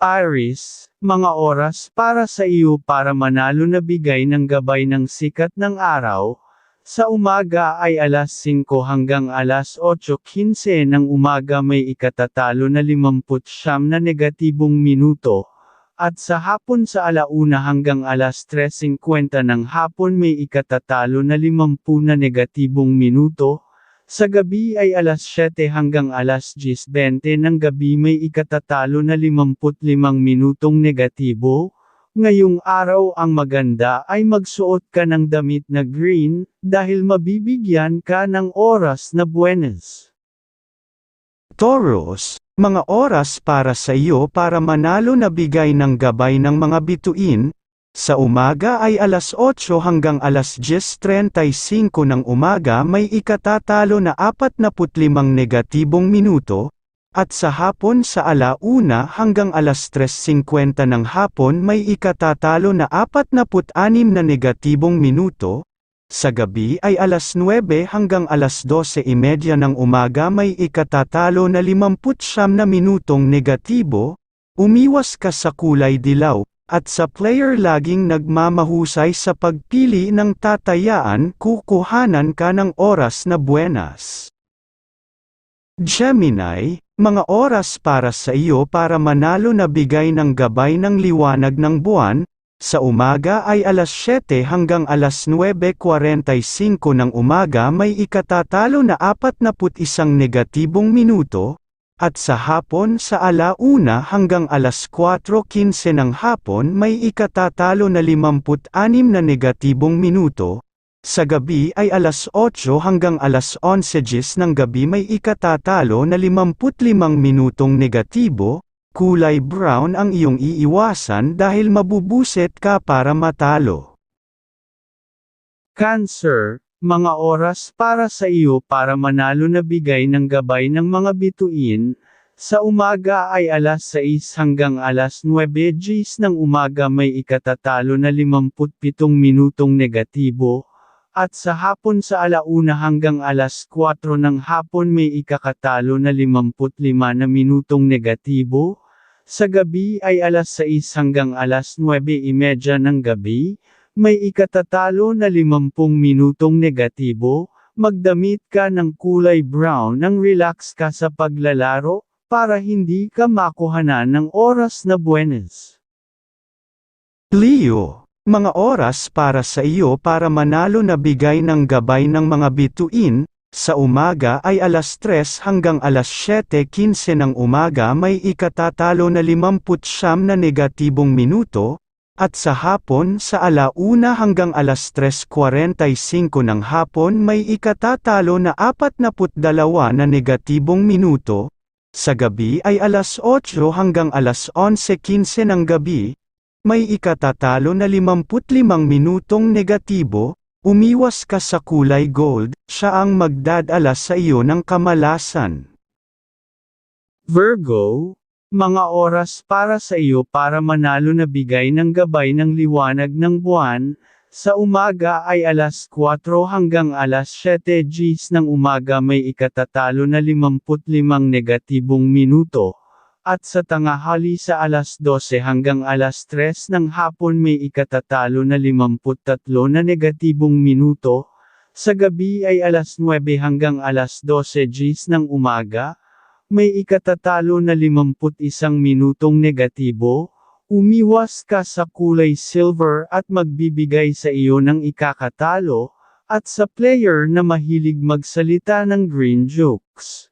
Iris, mga oras para sa iyo para manalo na bigay ng gabay ng sikat ng araw. Sa umaga ay alas 5 hanggang alas 8.15 ng umaga may ikatatalo na 50 na negatibong minuto. At sa hapon sa alauna hanggang alas 3.50 ng hapon may ikatatalo na 50 na negatibong minuto. Sa gabi ay alas 7 hanggang alas 10.20 ng gabi may ikatatalo na 55 minutong negatibo. Ngayong araw ang maganda ay magsuot ka ng damit na green, dahil mabibigyan ka ng oras na buenas. Taurus, mga oras para sa iyo para manalo na bigay ng gabay ng mga bituin, sa umaga ay alas 8 hanggang alas 10.35 ng umaga may ikatatalo na 45 negatibong minuto, at sa hapon sa alauna hanggang alas 3.50 ng hapon may ikatatalo na 46 na negatibong minuto, sa gabi ay alas 9 hanggang alas 12.30 ng umaga may ikatatalo na 59 na minutong negatibo, umiwas ka sa kulay dilaw, at sa player laging nagmamahusay sa pagpili ng tatayaan kukuhanan ka ng oras na buenas. Gemini, mga oras para sa iyo para manalo na bigay ng gabay ng liwanag ng buwan, sa umaga ay alas 7 hanggang alas 9.45 ng umaga may ikatatalo na 41 negatibong minuto, at sa hapon sa alauna hanggang alas 4.15 ng hapon may ikatatalo na 56 na negatibong minuto, sa gabi ay alas 8 hanggang alas 11 gis ng gabi may ikatatalo na 55 minutong negatibo, kulay brown ang iyong iiwasan dahil mabubuset ka para matalo. Cancer, mga oras para sa iyo para manalo na bigay ng gabay ng mga bituin, sa umaga ay alas 6 hanggang alas 9 gis ng umaga may ikatatalo na 57 minutong negatibo, at sa hapon sa alauna hanggang alas 4 ng hapon may ikakatalo na 55 na minutong negatibo, sa gabi ay alas 6 hanggang alas 9.30 ng gabi, may ikatatalo na 50 minutong negatibo, magdamit ka ng kulay brown nang relax ka sa paglalaro, para hindi ka makuhanan ng oras na buenas. Leo, mga oras para sa iyo para manalo na bigay ng gabay ng mga bituin, sa umaga ay alas 3 hanggang alas 7.15 ng umaga may ikatatalo na 59 na negatibong minuto, at sa hapon sa alauna hanggang alas 3.45 ng hapon may ikatatalo na 42 na negatibong minuto, sa gabi ay alas 8 hanggang alas 11.15 ng gabi, may ikatatalo na 55 minutong negatibo, umiwas ka sa kulay gold, siya ang magdadala sa iyo ng kamalasan. Virgo, mga oras para sa iyo para manalo na bigay ng gabay ng liwanag ng buwan, sa umaga ay alas 4 hanggang alas 7 Gs ng umaga may ikatatalo na 55 negatibong minuto, at sa tangahali sa alas 12 hanggang alas 3 ng hapon may ikatatalo na 53 na negatibong minuto, sa gabi ay alas 9 hanggang alas 12 Gs ng umaga, may ikatatalo na 51 minutong negatibo, Umiwas ka sa kulay silver at magbibigay sa iyo ng ikakatalo, at sa player na mahilig magsalita ng green jokes.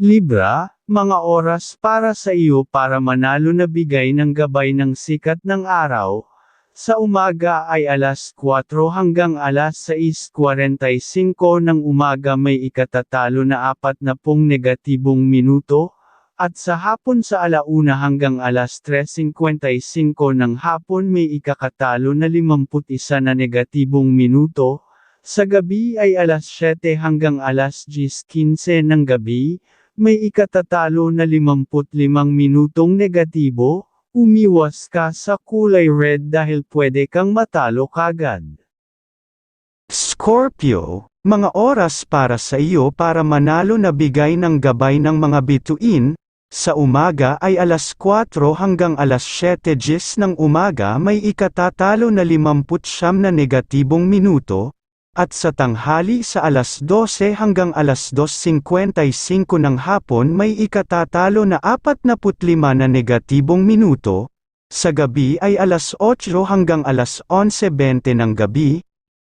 Libra, mga oras para sa iyo para manalo na bigay ng gabay ng sikat ng araw, sa umaga ay alas 4 hanggang alas 6.45 ng umaga may ikatatalo na 40 negatibong minuto, at sa hapon sa alauna hanggang alas 3.55 ng hapon may ikakatalo na 51 na negatibong minuto, sa gabi ay alas 7 hanggang alas 10.15 ng gabi, may ikatatalo na 55 minutong negatibo, umiwas ka sa kulay red dahil pwede kang matalo kagad. Scorpio, mga oras para sa iyo para manalo na bigay ng gabay ng mga bituin, Sa umaga ay alas 4 hanggang alas 7 gis ng umaga may ikatatalo na 59 na negatibong minuto, at sa tanghali sa alas 12 hanggang alas 2.55 ng hapon may ikatatalo na 45 na negatibong minuto, sa gabi ay alas 8 hanggang alas 11.20 ng gabi,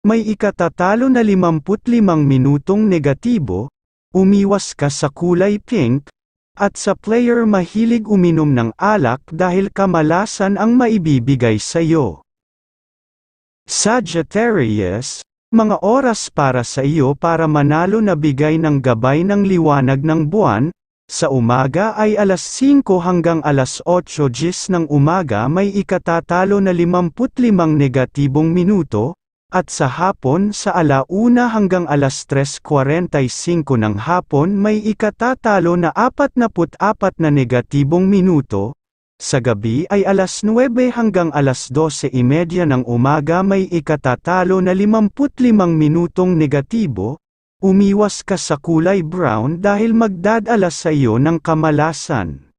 may ikatatalo na 55 minutong negatibo, umiwas ka sa kulay pink, at sa player mahilig uminom ng alak dahil kamalasan ang maibibigay sa iyo. Sagittarius, mga oras para sa iyo para manalo na bigay ng gabay ng liwanag ng buwan, sa umaga ay alas 5 hanggang alas 8 gis ng umaga may ikatatalo na 55 negatibong minuto, at sa hapon sa alauna hanggang alas 3.45 ng hapon may ikatatalo na 44 na negatibong minuto, sa gabi ay alas 9 hanggang alas 12.30 ng umaga may ikatatalo na 55 minutong negatibo, umiwas ka sa kulay brown dahil magdadala sa iyo ng kamalasan.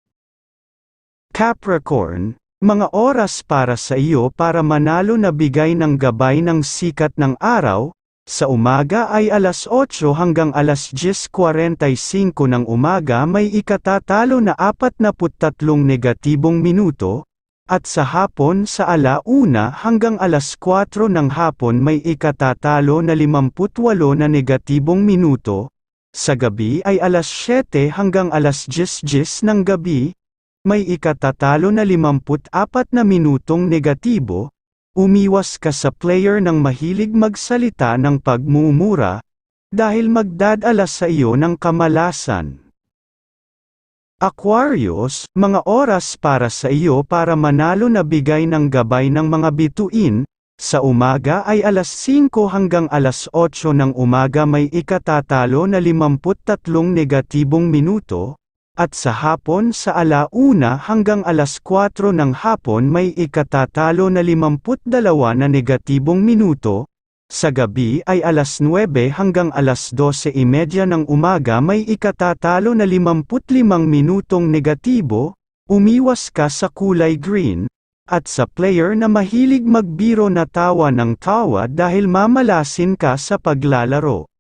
Capricorn, mga oras para sa iyo para manalo na bigay ng gabay ng sikat ng araw, sa umaga ay alas 8 hanggang alas 10.45 ng umaga may ikatatalo na 43 negatibong minuto, at sa hapon sa alauna hanggang alas 4 ng hapon may ikatatalo na 58 na negatibong minuto, sa gabi ay alas 7 hanggang alas 10.10 ng gabi, may ikatatalo na 54 na minutong negatibo, umiwas ka sa player ng mahilig magsalita ng pagmumura, dahil magdadala sa iyo ng kamalasan. Aquarius, mga oras para sa iyo para manalo na bigay ng gabay ng mga bituin, sa umaga ay alas 5 hanggang alas 8 ng umaga may ikatatalo na 53 negatibong minuto, at sa hapon sa alauna hanggang alas 4 ng hapon may ikatatalo na 52 na negatibong minuto, sa gabi ay alas 9 hanggang alas 12.30 ng umaga may ikatatalo na 55 minutong negatibo, umiwas ka sa kulay green, at sa player na mahilig magbiro na tawa ng tawa dahil mamalasin ka sa paglalaro.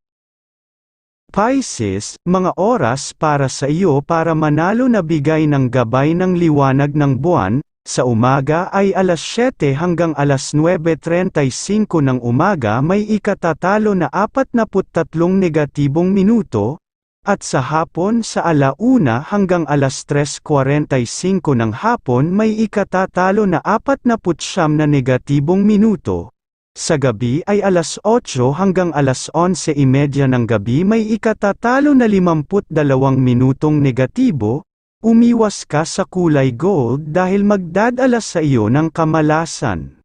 Pisces, mga oras para sa iyo para manalo na bigay ng gabay ng liwanag ng buwan, sa umaga ay alas 7 hanggang alas 9.35 ng umaga may ikatatalo na 43 negatibong minuto, at sa hapon sa alauna hanggang alas 3.45 ng hapon may ikatatalo na 49 na negatibong minuto, sa gabi ay alas 8 hanggang alas 11.30 ng gabi may ikatatalo na 52 minutong negatibo, umiwas ka sa kulay gold dahil magdadala sa iyo ng kamalasan.